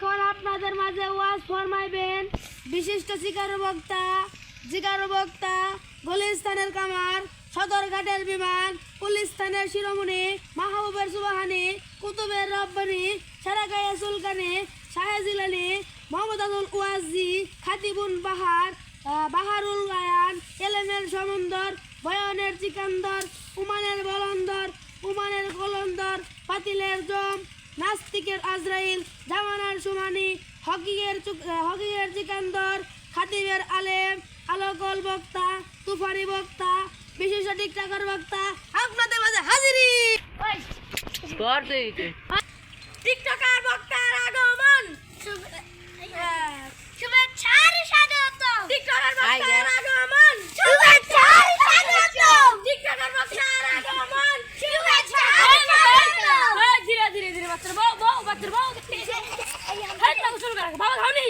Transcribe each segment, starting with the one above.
এখন আপনাদের মাঝে ওয়াজ ফরমাইবেন। বিশিষ্ট শিকার বক্তা জিকার বক্তা, গুলিস্তানের কামার সদরঘাটের বিমান পুলিস্তানের শিরোমণি, মাহবুবের সুবাহানি, কুতুবের রব্বানি সারাগায়া সুলকানি শাহেজিলানি মোহাম্মদ আবুল ওয়াজি খাতিবুন বাহার বাহারুল গায়ান এলেমের সমন্দর, বয়নের চিকান্দর, উমানের বলন্দর, উমানের কলন্দর, পাতিলের জম নাস্তিকের আজরাইল জামানার সুমানি হকিয়ের হকিয়ের চিকান্দর খাতিবের আলেম আলোকল বক্তা তুফানি বক্তা বিশেষ টিকটাকর বক্তা আপনাদের মাঝে হাজিরি! টিকটকার বক্তার আগমন শুভেচ্ছার স্বাগত টিকটকার বক্তার আগমন শুভেচ্ছার স্বাগত টিকটকার বক্তার আগমন শুভেচ্ছার স্বাগত ধীরে ধীরে ধীরে বাচ্চার বউ বউ বাচ্চার বউ হাই না শুরু কর বাবা খাওনি?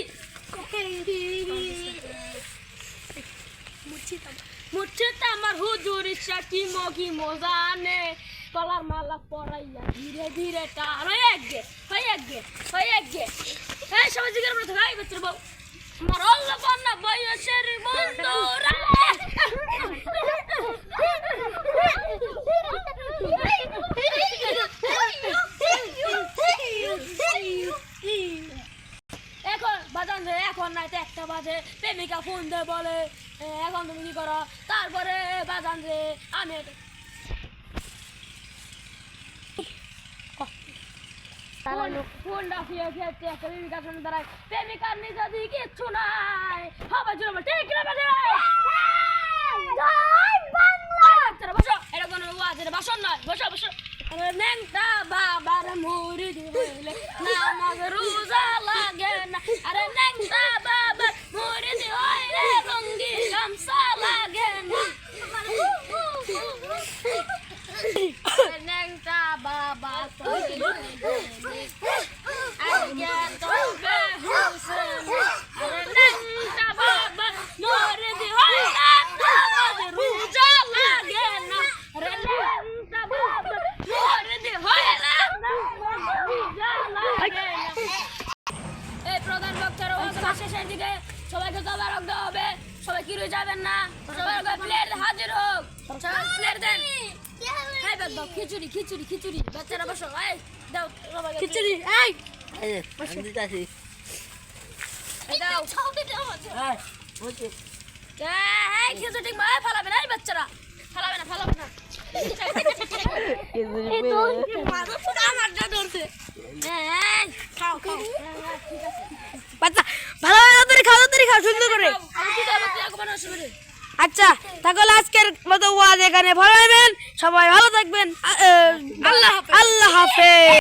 মুর্শিদ আমার হুজুর মালা পরাইয়া ধীরে ধীরে টার হয়ে একগে হয়ে একগে হয়ে একগে এই সবাই জিজ্ঞাসা করে থাকা এই বাচ্চার বউ। আমার অল্প বন্যা বয়সের বন্ধুরা এখন বাজান রে এখন রাতে একটা বাজে প্রেমিকা ফোন দে বলে এখন তুমি কি করো? তারপরে বাজান রে আমি একটা- ফোনটা ফিরে ফিরতে একটা প্রেমিকার সামনে দাঁড়ায়। প্রেমিকার নিজে দিয়ে কিচ্ছু নাই। হবে জুড়ে আমার ঠিক না বাজে এটা কোনো বাসন নয়। বসো বসো। আরে ন্যাংটা বাবার মুড়ি দিলে না আমাকে রোজা লাগে না। আরে বাবার মুড়ি দিলে রঙ্গি গামছা লাগে না আরে ন্যাংটা বাবা তোকে আগে তোকে হুসেন আরে ন্যাংটা বাবা মুড়ি দিলে আমাকে রোজা লাগে না আরে ন্যাংটা বাবা মুড়ি দিলে আমাকে রোজা লাগে না এই প্রধান বক্তার ওয়াজ শেষের দিকে সবাইকে তদারক রাখতে হবে। সবাই কি রয়ে যাবেন না? সবাই প্লেট হাজির হোক। সবাই প্লেট দেন এই বাদ দাও খিচুড়ি খিচুড়ি খিচুড়ি। বাচ্চারা বসো এই দাও খিচুড়ি এই। দিতেছি। এই দাও। এই খিচুড়ি মা ফালাবে না এই বাচ্চারা। ফালাবে না ফালাবে না। আমার যা ধরছে। এই খাও খাও। সুন্দর করে। আচ্ছা তাহলে আজকের মতো ওয়াজ এখানে ভালো সবাই ভালো থাকবেন। আল্লাহ আল্লাহ হাফেজ।